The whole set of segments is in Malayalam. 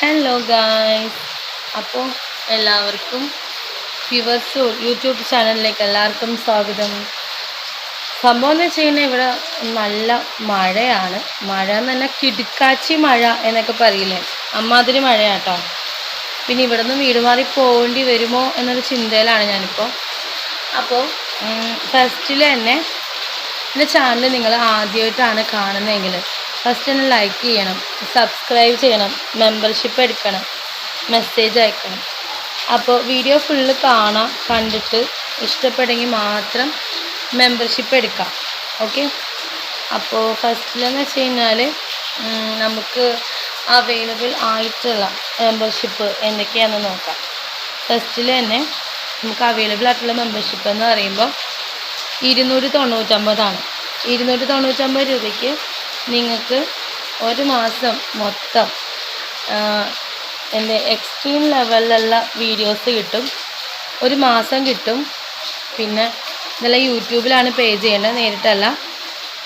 ഹലോ ഗായ്സ് അപ്പോൾ എല്ലാവർക്കും വ്യൂവേഴ്സ് യൂട്യൂബ് ചാനലിലേക്ക് എല്ലാവർക്കും സ്വാഗതം. സംഭവം എന്ന് വെച്ച് കഴിഞ്ഞാൽ ഇവിടെ നല്ല മഴയാണ്. മഴ എന്ന് പറഞ്ഞാൽ കിടുക്കാച്ചി മഴ എന്നൊക്കെ പറയില്ലേ? അമ്മാതിരി മഴയാട്ടോ. പിന്നെ ഇവിടെ നിന്ന് വീട് മാറി പോകേണ്ടി വരുമോ എന്നൊരു ചിന്തയിലാണ് ഞാനിപ്പോൾ അപ്പോൾ ഫസ്റ്റിൽ തന്നെ എന്റെ ചാനൽ നിങ്ങൾ ആദ്യമായിട്ടാണ് കാണുന്നതെങ്കിൽ ഫസ്റ്റ് തന്നെ ലൈക്ക് ചെയ്യണം സബ്സ്ക്രൈബ് ചെയ്യണം മെമ്പർഷിപ്പ് എടുക്കണം മെസ്സേജ് അയക്കണം. അപ്പോൾ വീഡിയോ ഫുള്ള് കാണാം കണ്ടിട്ട് ഇഷ്ടപ്പെടുമെങ്കിൽ മാത്രം മെമ്പർഷിപ്പ് എടുക്കാം. ഓക്കെ അപ്പോൾ ഫസ്റ്റിലെന്ന് വെച്ച് കഴിഞ്ഞാൽ നമുക്ക് അവൈലബിൾ ആയിട്ടുള്ള മെമ്പർഷിപ്പ് എന്തൊക്കെയാണെന്ന് നോക്കാം. ഫസ്റ്റിൽ തന്നെ നമുക്ക് അവൈലബിൾ ആയിട്ടുള്ള മെമ്പർഷിപ്പ് എന്ന് പറയുമ്പോൾ ഇരുന്നൂറ്റി തൊണ്ണൂറ്റൊമ്പതാണ്. ഇരുന്നൂറ്റി തൊണ്ണൂറ്റൊമ്പത് രൂപയ്ക്ക് നിങ്ങൾക്ക് ഒരു മാസം മൊത്തം എന്റെ എക്സ്ട്രീം ലെവലിലുള്ള വീഡിയോസ് കിട്ടും. ഒരു മാസം കിട്ടും. പിന്നെ ഇതെല്ലാം യൂട്യൂബിലാണ് പേ ചെയ്യേണ്ടത് നേരിട്ടല്ല.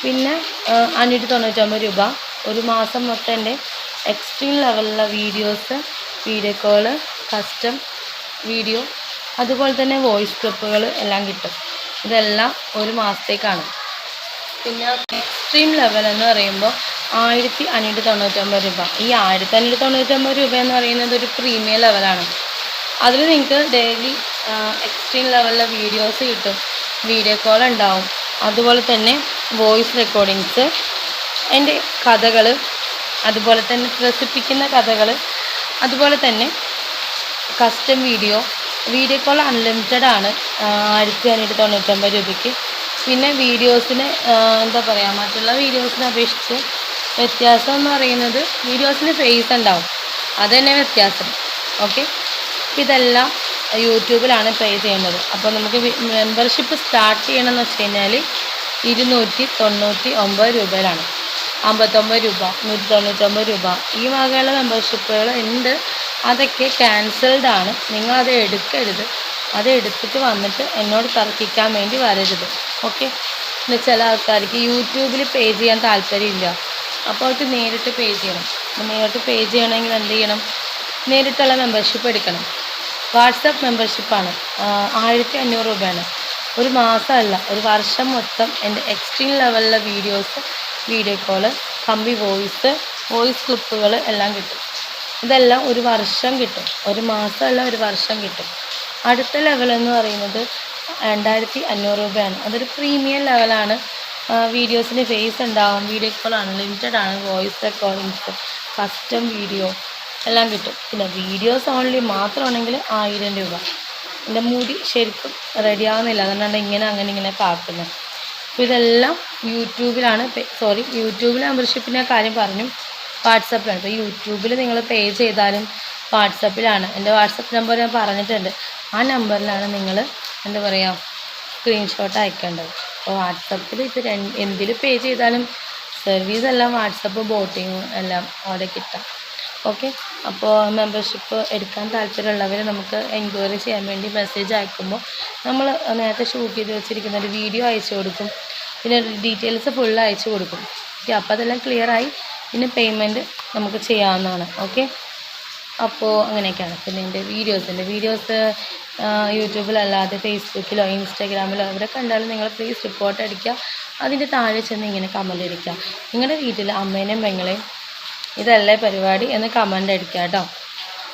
പിന്നെ അഞ്ഞൂറ്റി തൊണ്ണൂറ്റൊമ്പത് രൂപ. ഒരു മാസം മൊത്തം എന്റെ എക്സ്ട്രീം ലെവലിലുള്ള videos video call custom video അതുപോലെ തന്നെ വോയിസ് ക്ലിപ്പുകൾ എല്ലാം കിട്ടും. ഇതെല്ലാം ഒരു മാസത്തേക്കാണ്. പിന്നെ എക്സ്ട്രീം ലെവൽ എന്ന് പറയുമ്പോൾ ആയിരത്തി അഞ്ഞൂറ്റി തൊണ്ണൂറ്റൊമ്പത് രൂപ. ഈ ആയിരത്തി അഞ്ഞൂറ്റി തൊണ്ണൂറ്റൊമ്പത് രൂപ എന്ന് പറയുന്നത് ഒരു പ്രീമിയം ലെവലാണ് അതിൽ നിങ്ങൾക്ക് ഡെയിലി എക്സ്ട്രീം ലെവലിലെ വീഡിയോസ് കിട്ടും. വീഡിയോ കോൾ ഉണ്ടാവും. അതുപോലെ തന്നെ വോയിസ് റെക്കോർഡിങ്സ് എന്റെ കഥകൾ അതുപോലെ തന്നെ ത്രസിപ്പിക്കുന്ന കഥകൾ അതുപോലെ തന്നെ custom video video call unlimited ആണ് ആയിരത്തി അഞ്ഞൂറ്റി തൊണ്ണൂറ്റൊമ്പത് രൂപയ്ക്ക്. പിന്നെ വീഡിയോസിന് എന്താ പറയുക മറ്റുള്ള വീഡിയോസിനെ അപേക്ഷിച്ച് വ്യത്യാസം എന്ന് പറയുന്നത് വീഡിയോസിന് ഫേസ് ഉണ്ടാവും. അത് തന്നെ വ്യത്യാസം. ഓക്കെ ഇതെല്ലാം യൂട്യൂബിലാണ് പേ ചെയ്യുന്നത്. അപ്പോൾ നമുക്ക് മെമ്പർഷിപ്പ് സ്റ്റാർട്ട് ചെയ്യണമെന്ന് വെച്ച് കഴിഞ്ഞാൽ ഇരുന്നൂറ്റി തൊണ്ണൂറ്റി ഒമ്പത് രൂപയിലാണ്. അമ്പത്തൊമ്പത് രൂപ നൂറ്റി തൊണ്ണൂറ്റൊമ്പത് രൂപ. ഈ വകയുള്ള മെമ്പർഷിപ്പുകൾ ഉണ്ട്. അതൊക്കെ ക്യാൻസൽഡ് ആണ്. നിങ്ങളത് എടുക്കരുത്. അത് എടുത്തിട്ട് വന്നിട്ട് എന്നോട് തർക്കിക്കാൻ വേണ്ടി വരരുത്. ഓക്കെ? പിന്നെ ചില ആൾക്കാർക്ക് യൂട്യൂബിൽ പേ ചെയ്യാൻ താല്പര്യമില്ല. അപ്പോൾ അവർക്ക് നേരിട്ട് പേ ചെയ്യണം. നേരിട്ട് പേ ചെയ്യണമെങ്കിൽ എന്ത് ചെയ്യണം? നേരിട്ടുള്ള മെമ്പർഷിപ്പ് എടുക്കണം. വാട്സപ്പ് മെമ്പർഷിപ്പാണ് ആയിരത്തി അഞ്ഞൂറ് രൂപയാണ്. ഒരു മാസമല്ല ഒരു വർഷം മൊത്തം എന്റെ എക്സ്ട്രീം ലെവലിലെ വീഡിയോസ് വീഡിയോ കോൾ കമ്പി വോയിസ് വോയിസ് ക്ലിപ്പുകൾ എല്ലാം കിട്ടും. ഇതെല്ലാം ഒരു വർഷം കിട്ടും. ഒരു മാസമല്ല ഒരു വർഷം കിട്ടും. അടുത്ത ലെവൽ എന്ന് പറയുന്നത് രണ്ടായിരത്തി അഞ്ഞൂറ് രൂപയാണ്. അതൊരു പ്രീമിയം ലെവലാണ് വീഡിയോസിന് ഫേസ് ഉണ്ടാവും. വീഡിയോ കോൾ അൺലിമിറ്റഡ് ആണ്. വോയിസ് റെക്കോർഡിങ്സ് കസ്റ്റം വീഡിയോ എല്ലാം കിട്ടും. പിന്നെ വീഡിയോസ് ഓൺലി മാത്രമാണെങ്കിൽ ആയിരം രൂപ. എന്റെ മുടി ശരിക്കും റെഡി ആവുന്നില്ല. അതുകൊണ്ടാണ് ഇങ്ങനെ അങ്ങനെ ഇങ്ങനെ കാക്കുന്നത് അപ്പോൾ ഇതെല്ലാം യൂട്യൂബിലാണ്. സോറി യൂട്യൂബിൽ മെമ്പർഷിപ്പിന്റെ കാര്യം പറഞ്ഞു. വാട്സപ്പിലാണ് ഇപ്പോൾ യൂട്യൂബിൽ നിങ്ങൾ പേ ചെയ്താലും വാട്സപ്പിലാണ്. എന്റെ വാട്സപ്പ് നമ്പർ ഞാൻ പറഞ്ഞിട്ടുണ്ട്. ആ നമ്പറിലാണ് നിങ്ങൾ എന്താ പറയുക സ്ക്രീൻഷോട്ട് അയക്കേണ്ടത്. അപ്പോൾ വാട്സപ്പിൽ ഇപ്പോൾ രണ്ട് എന്തിൽ പേ ചെയ്താലും സർവീസ് എല്ലാം വാട്സപ്പ് ബോട്ടിങ്ങും എല്ലാം അവിടെ കിട്ടാം. ഓക്കെ അപ്പോൾ മെമ്പർഷിപ്പ് എടുക്കാൻ താല്പര്യമുള്ളവർ നമുക്ക് എൻക്വയറി ചെയ്യാൻ വേണ്ടി മെസ്സേജ് അയക്കുമ്പോൾ നമ്മൾ നേരത്തെ ഷൂട്ട് ചെയ്ത് വെച്ചിരിക്കുന്ന ഒരു വീഡിയോ അയച്ചു കൊടുക്കും. പിന്നെ ഡീറ്റെയിൽസ് ഫുൾ അയച്ചു കൊടുക്കും. ഓക്കെ അപ്പോൾ അതെല്ലാം ക്ലിയറായി പിന്നെ പേയ്മെന്റ് നമുക്ക് ചെയ്യാവുന്നതാണ് ഓക്കെ അപ്പോൾ അങ്ങനെയൊക്കെയാണ്. പിന്നെ എന്റെ വീഡിയോസ് എന്റെ വീഡിയോസ് യൂട്യൂബിലല്ലാതെ ഫേസ്ബുക്കിലോ ഇൻസ്റ്റാഗ്രാമിലോ അവരെ കണ്ടാലും നിങ്ങൾ പ്ലീസ് റിപ്പോർട്ട് അടിക്കുക. അതിന്റെ താഴെ ചെന്ന് ഇങ്ങനെ കമന്റ് അടിക്കുക നിങ്ങളുടെ വീട്ടിൽ അമ്മേനെയും പെങ്ങളെയും ഇതല്ലേ പരിപാടി എന്ന് കമന്റ് അടിക്കുക കേട്ടോ.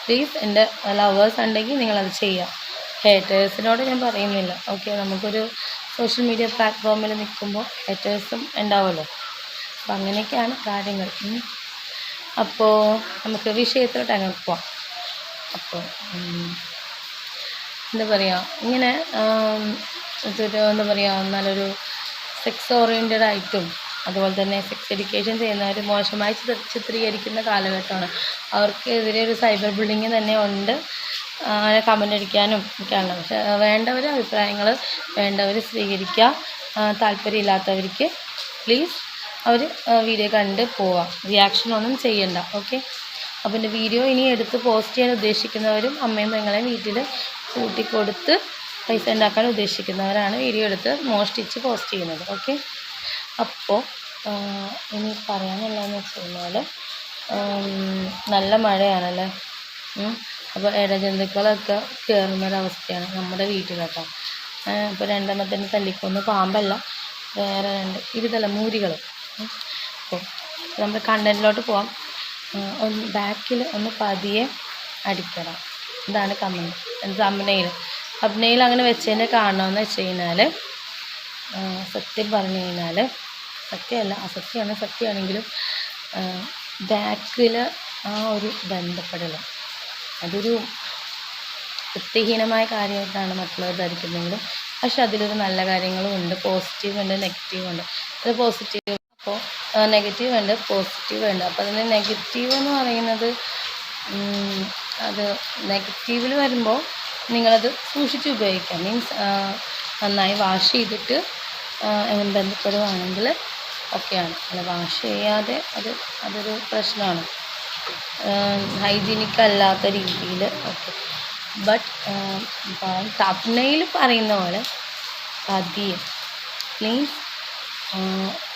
പ്ലീസ് എന്റെ ലവേഴ്സ് ഉണ്ടെങ്കിൽ നിങ്ങളത് ചെയ്യുക. ഹേറ്റേഴ്സിനോട് ഞാൻ പറയുന്നില്ല ഓക്കെ നമുക്കൊരു സോഷ്യൽ മീഡിയ പ്ലാറ്റ്ഫോമിൽ നിൽക്കുമ്പോൾ ഹേറ്റേഴ്സും ഉണ്ടാവുമല്ലോ. അപ്പം അങ്ങനെയൊക്കെയാണ് കാര്യങ്ങൾ. അപ്പോൾ നമുക്ക് വിഷയത്തിലോട്ട് അങ്ങനെ പോവാം. അപ്പോൾ എന്താ പറയുക ഇങ്ങനെ ഇതൊരു എന്താ പറയുക നല്ലൊരു സെക്സ് ഓറിയന്റഡ് ആയിട്ടും അതുപോലെ തന്നെ സെക്സ് എഡ്യൂക്കേഷൻ ചെയ്യുന്നവർ മോശമായി ചിത്രീകരിക്കുന്ന കാലഘട്ടമാണ്. അവർക്കെതിരെ ഒരു സൈബർ ബുള്ളിങ് തന്നെ ഉണ്ട്. അങ്ങനെ കമന്റ് അടിക്കാനും ഒക്കെയാണ്. പക്ഷെ വേണ്ടവർ അഭിപ്രായങ്ങൾ വേണ്ടവർ സ്വീകരിക്കുക. താല്പര്യമില്ലാത്തവർക്ക് പ്ലീസ് അവർ വീഡിയോ കണ്ട് പോവാം. റിയാക്ഷൻ ഒന്നും ചെയ്യണ്ട ഓക്കെ അപ്പോൾ എന്റെ വീഡിയോ ഇനി എടുത്ത് പോസ്റ്റ് ചെയ്യാൻ ഉദ്ദേശിക്കുന്നവരും അമ്മയും പെങ്ങളെയും വീട്ടിൽ കൂട്ടിക്കൊടുത്ത് പൈസ ഉണ്ടാക്കാൻ ഉദ്ദേശിക്കുന്നവരാണ് വീഡിയോ എടുത്ത് മോഷ്ടിച്ച് പോസ്റ്റ് ചെയ്യുന്നത് ഓക്കെ അപ്പോൾ ഇനി പറയാനുള്ളതെന്ന് വെച്ച് കഴിഞ്ഞാൽ നല്ല മഴയാണല്ലേ? അപ്പോൾ ഇഴജന്തുക്കളൊക്കെ കയറുന്നൊരവസ്ഥയാണ് നമ്മുടെ വീട്ടിലൊക്കെ. അപ്പോൾ രണ്ടെണ്ണത്തിന് തല്ലിക്കൊന്ന് പാമ്പല്ല വേറെ രണ്ട് ഇരുതല മൂരികൾ അപ്പോൾ നമ്മൾ കണ്ടന്റിലോട്ട് പോവാം. ഒന്ന് ബാക്കിൽ ഒന്ന് പതിയെ അടിക്കണം. ഇതാണ് കമ്മന് തമ്മനയിൽ തമ്മനയിൽ അങ്ങനെ വെച്ചതിന്റെ കാരണമെന്ന് വെച്ച് കഴിഞ്ഞാൽ സത്യം പറഞ്ഞു കഴിഞ്ഞാൽ സത്യമല്ല അസത്യമാണ്. സത്യമാണെങ്കിലും ബാക്കിൽ ആ ഒരു ബന്ധപ്പെടൽ അതൊരു വൃത്തിഹീനമായ കാര്യമായിട്ടാണ് മറ്റുള്ളവർ ധരിക്കുന്നതെങ്കിലും പക്ഷെ അതിലൊരു നല്ല കാര്യങ്ങളും ഉണ്ട്. പോസിറ്റീവ് ഉണ്ട് നെഗറ്റീവ് ഉണ്ട്. അത് പോസിറ്റീവ് അപ്പോൾ നെഗറ്റീവ് ഉണ്ട് പോസിറ്റീവ് ഉണ്ട്. അപ്പോൾ അതിന് നെഗറ്റീവ് എന്ന് പറയുന്നത് അത് നെഗറ്റീവിൽ വരുമ്പോൾ നിങ്ങളത് സൂക്ഷിച്ച് ഉപയോഗിക്കാം മീൻസ് നന്നായി വാഷ് ചെയ്തിട്ട് ബന്ധപ്പെടുവാണെങ്കിൽ ഓക്കെയാണ് അല്ല വാഷ് ചെയ്യാതെ അത് അതൊരു പ്രശ്നമാണ്. ഹൈജീനിക് അല്ലാത്ത രീതിയിൽ ഓക്കെ ബട്ട് തപ്നയിൽ പറയുന്ന പോലെ പതിയെ മീൻസ്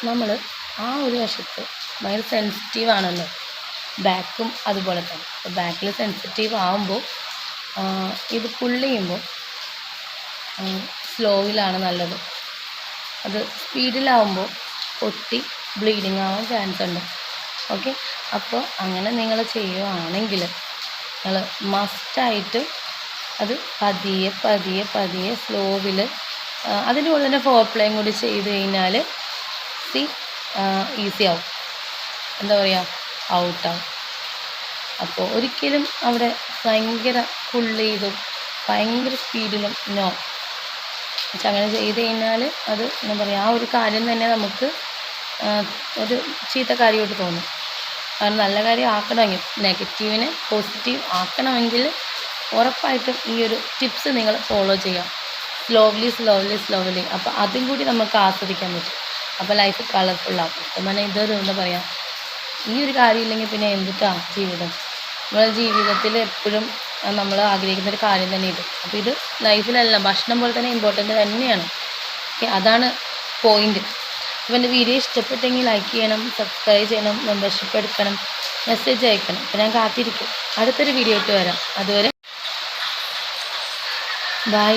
നമ്മൾ ആ ഒരു വശത്ത് ഭയങ്കര സെൻസിറ്റീവ് ആണല്ലോ. ബാക്കും അതുപോലെ തന്നെ. അപ്പോൾ ബാക്കിൽ സെൻസിറ്റീവ് ആകുമ്പോൾ ഇത് പുള്ള് ചെയ്യുമ്പോൾ സ്ലോയിലാണ് നല്ലത്. അത് സ്പീഡിലാവുമ്പോൾ ഒട്ടി ബ്ലീഡിങ് ആവാൻ ചാൻസ് ഉണ്ട്. ഓക്കെ അപ്പോൾ അങ്ങനെ നിങ്ങൾ ചെയ്യുവാണെങ്കിൽ നിങ്ങൾ മസ്റ്റായിട്ട് അത് പതിയെ പതിയെ പതിയെ സ്ലോവിൽ അതിന്റെ ഉള്ളിൽ തന്നെ ഫോർ പ്ലേയും കൂടി ചെയ്ത് കഴിഞ്ഞാൽ സി ഈസി ആവും. എന്താ പറയുക ഔട്ടാവും അപ്പോൾ ഒരിക്കലും അവിടെ ഭയങ്കര പുള്ള് ചെയ്തും ഭയങ്കര സ്പീഡിലും നോ പക്ഷെ അങ്ങനെ ചെയ്ത് കഴിഞ്ഞാൽ അത് എന്താ പറയുക ആ ഒരു കാര്യം തന്നെ നമുക്ക് ഒരു ചീത്ത കാര്യമായിട്ട് തോന്നും. കാരണം നല്ല കാര്യം ആക്കണമെങ്കിൽ നെഗറ്റീവിനെ പോസിറ്റീവ് ആക്കണമെങ്കിൽ ഉറപ്പായിട്ടും ഈ ഒരു ടിപ്സ് നിങ്ങൾ ഫോളോ ചെയ്യാം സ്ലോവ്ലി സ്ലോവ്ലി സ്ലോവ്ലി അപ്പോൾ അതും കൂടി നമുക്ക് ആസ്വദിക്കാൻ പറ്റും. അപ്പോൾ ലൈഫ് കളർഫുള്ളാകും സത്യം പറഞ്ഞാൽ ഇതൊരു എന്താ പറയുക ഈ ഒരു കാര്യമില്ലെങ്കിൽ പിന്നെ എന്തിട്ടാ ജീവിതം? നമ്മുടെ ജീവിതത്തിൽ എപ്പോഴും നമ്മൾ ആഗ്രഹിക്കുന്ന ഒരു കാര്യം തന്നെ ഇത്. അപ്പോൾ ഇത് ലൈഫിലല്ല ഭക്ഷണം പോലെ തന്നെ ഇമ്പോർട്ടന്റ് തന്നെയാണ്. ഓക്കെ അതാണ് പോയിന്റ് അപ്പോൾ എന്റെ വീഡിയോ ഇഷ്ടപ്പെട്ടെങ്കിൽ ലൈക്ക് ചെയ്യണം സബ്സ്ക്രൈബ് ചെയ്യണം മെമ്പർഷിപ്പ് എടുക്കണം മെസ്സേജ് അയക്കണം. അപ്പോൾ ഞാൻ കാത്തിരിക്കും. അടുത്തൊരു വീഡിയോ ഇട്ട് വരാം. അതുവരെ ബൈ